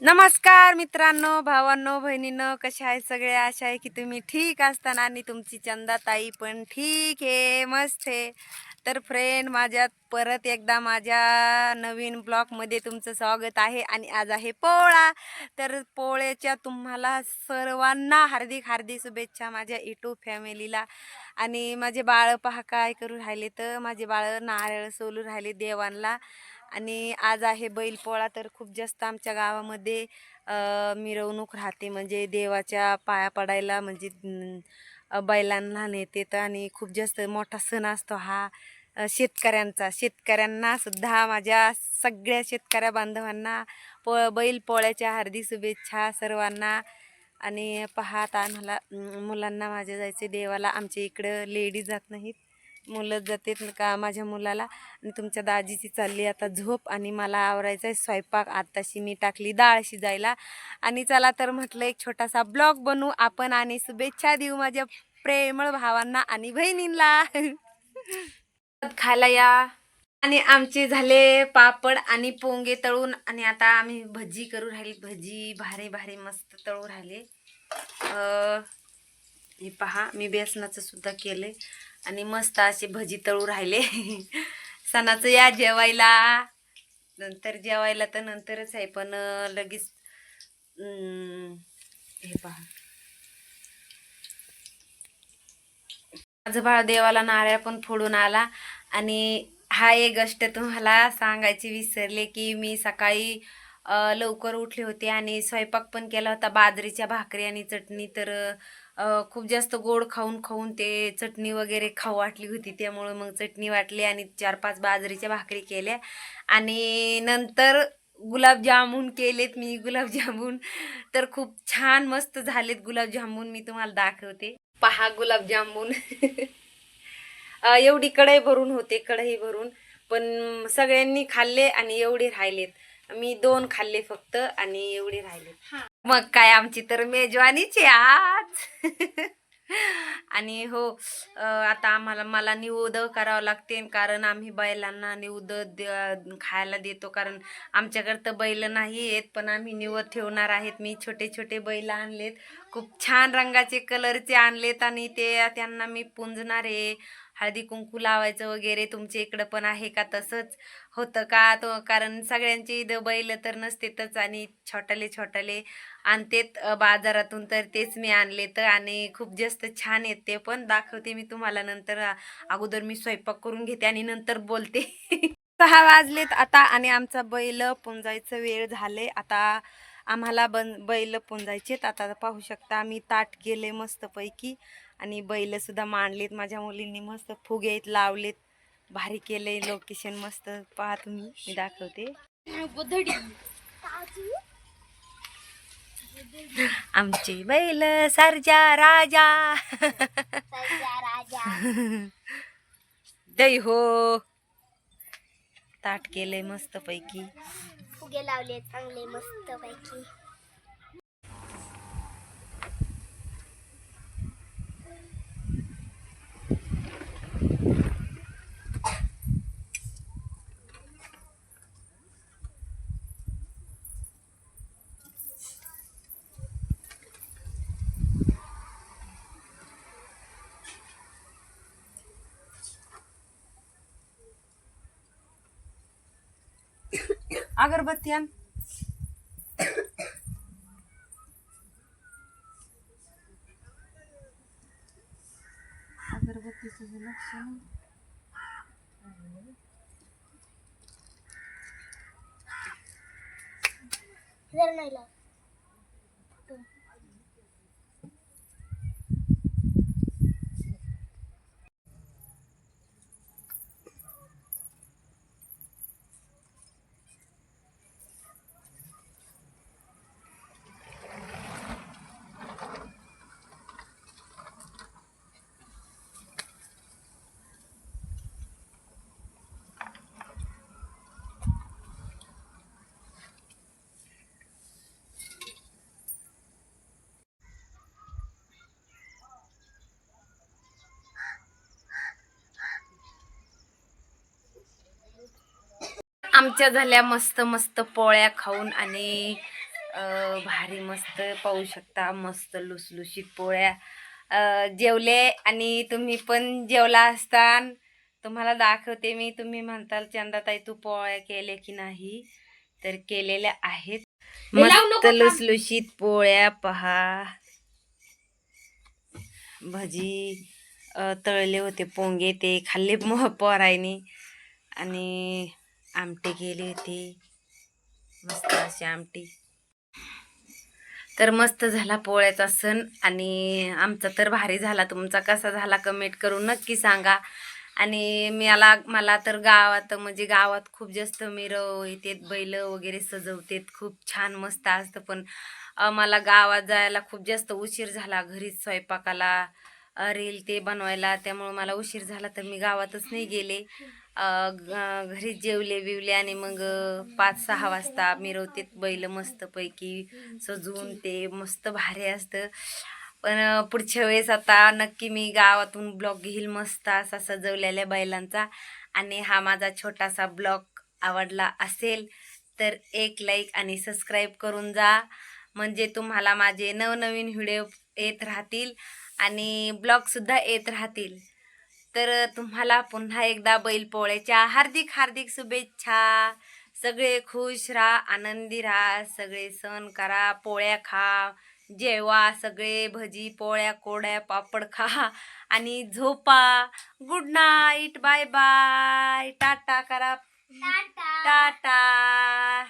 नमस्कार मित्रांनो भावांनो बहिणींनो कशा आहे सगळे? आशा आहे की तुम्ही ठीक असताना आणि तुमची चंदाताई पण ठीक आहे मस्त आहे. तर फ्रेंड माझ्यात परत एकदा माझ्या नवीन ब्लॉगमध्ये तुमचं स्वागत आहे आणि आज आहे पोळा. तर पोळ्याच्या तुम्हाला सर्वांना हार्दिक हार्दिक शुभेच्छा माझ्या युट्यूब फॅमिलीला आणि माझे बाळ पहा काय करू राहिले तर? माझे बाळ नारळ सोलू राहिले देवांना. आणि आज आहे बैलपोळा तर खूप जास्त आमच्या गावामध्ये मिरवणूक राहते. म्हणजे देवाच्या पाया पडायला म्हणजे बैलांना नेते तर आणि खूप जास्त मोठा सण असतो हा शेतकऱ्यांचा. शेतकऱ्यांना सुद्धा माझ्या सगळ्या शेतकऱ्या बांधवांना प बैल पोळ्याच्या हार्दिक शुभेच्छा सर्वांना. आणि पाहत आम्हाला मुलांना माझ्या जायचे देवाला. आमच्या इकडं लेडीज जात नाहीत. मुलं जातात का माझ्या मुलाला आणि तुमच्या दाजीची चालली आता झोप आणि मला आवरायचा आहे स्वयंपाक आत्ताशी मी टाकली डाळ शिजायला. आणि चला तर म्हटलं एक छोटासा ब्लॉग बनवू आपण आणि शुभेच्छा देऊ माझ्या प्रेमळ भावांना आणि बहिणींना. खायला या. आणि आमचे झाले पापड आणि पोंगे तळून आणि आता आम्ही भजी करू राहिली. भजी भारी भारी मस्त तळू राहिले. हे पहा मी बेसनाचं सुद्धा आहे आणि मस्त असे भजी तळू राहिले. सणाचं या जेवायला. नंतर जेवायला तर नंतरच आहे पण लगेच हे पहा. माझं बाळ देवाला नारळ पण फोडून आला आणि हा एक गोष्ट तुम्हाला सांगायची विसरले की मी सकाळी लवकर उठले होते आणि स्वयंपाक पण केला होता बाजरीच्या भाकरी आणि चटणी तर खूप जास्त गोड खाऊन खाऊन ते चटणी वगैरे खाऊ वाटली होती. त्यामुळं मग चटणी वाटली आणि चार पाच बाजरीच्या भाकरी केल्या. आणि नंतर गुलाबजामुन केलेत मी. गुलाबजामुन तर खूप छान मस्त झालेत गुलाबजामुन. मी तुम्हाला दाखवते. पहा गुलाबजामुन. एवढी कढई भरून होते. कढई भरून. पण सगळ्यांनी खाल्ले आणि एवढे राहिलेत. मी दोन खाल्ले फक्त आणि एवढे राहिलेत. मग काय आमची तर मेजवानीच आहे आज. आणि हो आता आम्हाला मला निवद करावं लागते कारण आम्ही बैलांना निवद द- खायला देतो कारण आमच्याकडे तर बैल नाही आहेत पण आम्ही निवद ठेवणार आहेत. मी छोटे छोटे बैल आणलेत खूप छान रंगाचे कलरचे आणलेत आणि ते त्यांना मी पुंजणार आहे. हळदी कुंकू लावायचं वगैरे तुमच्या इकडं पण आहे का तसंच? होतं का? तो कारण सगळ्यांची इथं बैल तर नसतेतच आणि छोटाले छोटाले आणतेत बाजारातून तर तेच मी आणले तर आणि खूप जास्त छान येत ते पण. दाखवते मी तुम्हाला नंतर अगोदर मी स्वयंपाक करून घेते आणि नंतर बोलते. सहा वाजलेत आता आणि आमचा बैल पुंजायचं वेळ झाले आता आम्हाला बन बैल पुंजायचेत. आता पाहू शकता आम्ही ताट केले मस्तपैकी. आणि बैल सुद्धा मांडलेत. माझ्या मुलींनी मस्त फुगे लावलेत. भारी केले लोकेशन मस्त. पहा तुम्ही मी दाखवते. आमचे बैल सरजा राजा. जय हो. ताट केलंय मस्त पैकी फुगे लावले चांगले मस्त पैकी अगरबत्ती आण अगरबत्तीचं लक्ष नाही. आमच्या झाल्या मस्त मस्त पोळ्या खाऊन आणि भारी मस्त पाहू शकता मस्त लुसलुशीत पोळ्या. जेवले आणि तुम्ही पण जेवला असतान तुम्हाला दाखवते मी तुम्ही म्हणताल चंदाताई तू पोळ्या केल्या की नाही? तर केलेल्या आहेत. मस्त? लुसलुशीत पोळ्या पहा. भजी तळले होते पोंगे ते खाल्ले पोरायनी. आणि आमटे केले होते. मस्त अशी आमटी. तर मस्त झाला पोळ्याचा सण आणि आमचा तर भारी झाला. तुमचा कसा झाला कमेंट करून नक्की सांगा. आणि मला मला तर गावात म्हणजे गावात खूप जास्त मिरव येतात बैल वगैरे सजवतात. खूप छान मस्त असतं. पण मला गावात जायला खूप जास्त उशीर झाला. घरीच स्वयंपाकाला रील ते बनवायला त्यामुळं मला उशीर झाला तर मी गावातच नाही गेले. घरी घरीच जेवले बिवले आणि मग पाच सहा वाजता मिरवतेत बैल मस्तपैकी सजवून ते मस्त भारी असतं. पण पुढच्या वेळेस आता नक्की मी गावातून ब्लॉग घेईल मस्त असा सजवलेल्या बैलांचा. आणि हा माझा छोटासा ब्लॉग आवडला असेल तर एक लाईक आणि सबस्क्राईब करून जा. म्हणजे तुम्हाला माझे नवनवीन व्हिडिओ येत राहतील आणि ब्लॉगसुद्धा येत राहतील. तर तुम्हाला पुन्हा एकदा बैलपोळ्याच्या हार्दिक हार्दिक शुभेच्छा. सगळे खुश राहा आनंदी राहा सगळे सण करा पोळ्या खा जेवा सगळे भजी पोळ्या कोड्या पापड खा आणि झोपा. Good night bye bye tata करा. टाटा. टाटा.